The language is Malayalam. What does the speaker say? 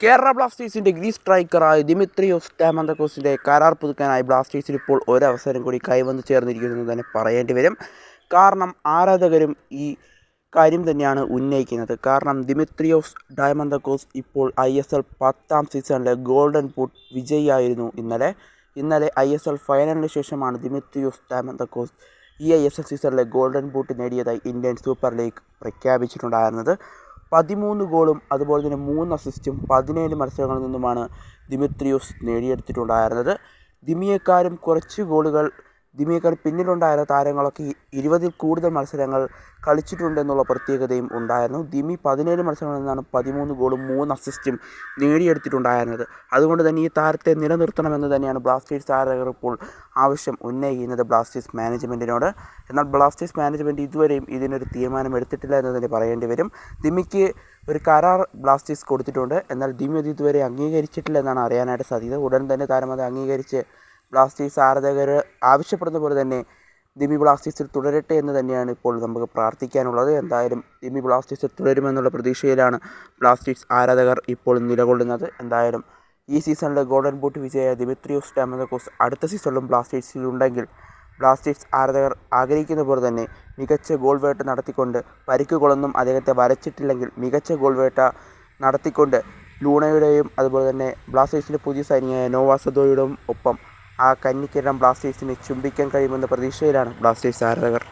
കേരള ബ്ലാസ്റ്റേഴ്സിന്റെ ഗ്രീസ് സ്ട്രൈക്കറായ ദിമിത്രിയോസ് ടാമന്തക്കോസിന്റെ കരാർ പുതുക്കാനായി ബ്ലാസ്റ്റേഴ്സിന് ഇപ്പോൾ ഒരവസരം കൂടി കൈവന്നു എന്ന് തന്നെ പറയേണ്ടി വരും. കാരണം ആരാധകരും ഈ കാര്യം തന്നെയാണ് ഉന്നയിക്കുന്നത്. കാരണം ദിമിത്രിയോസ് ഡയമന്തക്കോസ് ഇപ്പോൾ ഐ എസ് എൽ പത്താം സീസണിലെ ഗോൾഡൻ ബൂട്ട് വിജയിയായിരുന്നു ഇന്നലെ. ഇന്നലെ ഐ എസ് എൽ ഫൈനലിന് ശേഷമാണ് ദിമിത്രിയോസ് ഡയമന്തക്കോസ് ഈ ഐ എസ് എൽ സീസണിലെ ഗോൾഡൻ ബൂട്ട് നേടിയതായി ഇന്ത്യൻ സൂപ്പർ ലീഗ് പ്രഖ്യാപിച്ചിട്ടുണ്ടായിരുന്നത്. പതിമൂന്ന് ഗോളും അതുപോലെ തന്നെ മൂന്ന് അസിസ്റ്റും പതിനേഴ് മത്സരങ്ങളിൽ നിന്നുമാണ് ദിമിത്രിയോസ് നേടിയെടുത്തിട്ടുണ്ടായിരുന്നത്. ദിമിയേക്കാളും കുറച്ച് ഗോളുകൾ ദിമിയേക്കാൾ പിന്നിലുണ്ടായിരുന്ന താരങ്ങളൊക്കെ ഇരുപതിൽ കൂടുതൽ മത്സരങ്ങൾ കളിച്ചിട്ടുണ്ടെന്നുള്ള പ്രത്യേകതയും ഉണ്ടായിരുന്നു. ദിമി പതിനേഴ് മത്സരങ്ങളിൽ നിന്നാണ് പതിമൂന്ന് ഗോളും മൂന്ന് അസിസ്റ്റും നേടിയെടുത്തിട്ടുണ്ടായിരുന്നത്. അതുകൊണ്ട് തന്നെ ഈ താരത്തെ നിലനിർത്തണമെന്ന് തന്നെയാണ് ബ്ലാസ്റ്റേഴ്സ് താരകർ ഇപ്പോൾ ആവശ്യം ഉന്നയിക്കുന്നത് ബ്ലാസ്റ്റേഴ്സ് മാനേജ്മെന്റിനോട് എന്നാൽ ബ്ലാസ്റ്റേഴ്സ് മാനേജ്മെന്റ് ഇതുവരെയും ഇതിനൊരു തീരുമാനം എടുത്തിട്ടില്ല എന്ന് തന്നെ പറയേണ്ടി വരും. ദിമിക്ക് ഒരു കരാർ ബ്ലാസ്റ്റേഴ്സ് കൊടുത്തിട്ടുണ്ട്. എന്നാൽ ദിമി അത് ഇതുവരെ അംഗീകരിച്ചിട്ടില്ല എന്നാണ് അറിയാനായിട്ട് സാധ്യത. ഉടൻ തന്നെ താരം അത് അംഗീകരിച്ച് ബ്ലാസ്റ്റേഴ്സ് ആരാധകർ ആവശ്യപ്പെടുന്ന പോലെ തന്നെ ദിമി ബ്ലാസ്റ്റേഴ്സിൽ തുടരട്ടെ എന്ന് തന്നെയാണ് ഇപ്പോൾ നമുക്ക് പ്രാർത്ഥിക്കാനുള്ളത്. എന്തായാലും ദിമി ബ്ലാസ്റ്റേഴ്സിൽ തുടരുമെന്നുള്ള പ്രതീക്ഷയിലാണ് ബ്ലാസ്റ്റേഴ്സ് ആരാധകർ ഇപ്പോൾ നിലകൊള്ളുന്നത്. എന്തായാലും ഈ സീസണിലെ ഗോൾഡൻ ബൂട്ട് വിജയ ദിമിത്രിയോസ് ഡാമന്തക്കോസ് അടുത്ത സീസണിലും ബ്ലാസ്റ്റേഴ്സിലുണ്ടെങ്കിൽ ബ്ലാസ്റ്റേഴ്സ് ആരാധകർ ആഗ്രഹിക്കുന്ന പോലെ തന്നെ മികച്ച ഗോൾ വേട്ട നടത്തിക്കൊണ്ട് പരിക്കുകളൊന്നും അദ്ദേഹത്തെ വരച്ചിട്ടില്ലെങ്കിൽ മികച്ച ഗോൾ വേട്ട നടത്തിക്കൊണ്ട് ലൂണയുടെയും അതുപോലെ തന്നെ ബ്ലാസ്റ്റേഴ്സിന്റെ പുതിയ സൈനികയായ നോവാസദോയുടെയും ഒപ്പം ആ കന്നിക്കിരണം ബ്ലാസ്റ്റേഴ്സിനെ ചുംബിക്കാൻ കഴിയുമെന്ന പ്രതീക്ഷയിലാണ് ബ്ലാസ്റ്റേഴ്സ് ആരാധകർ.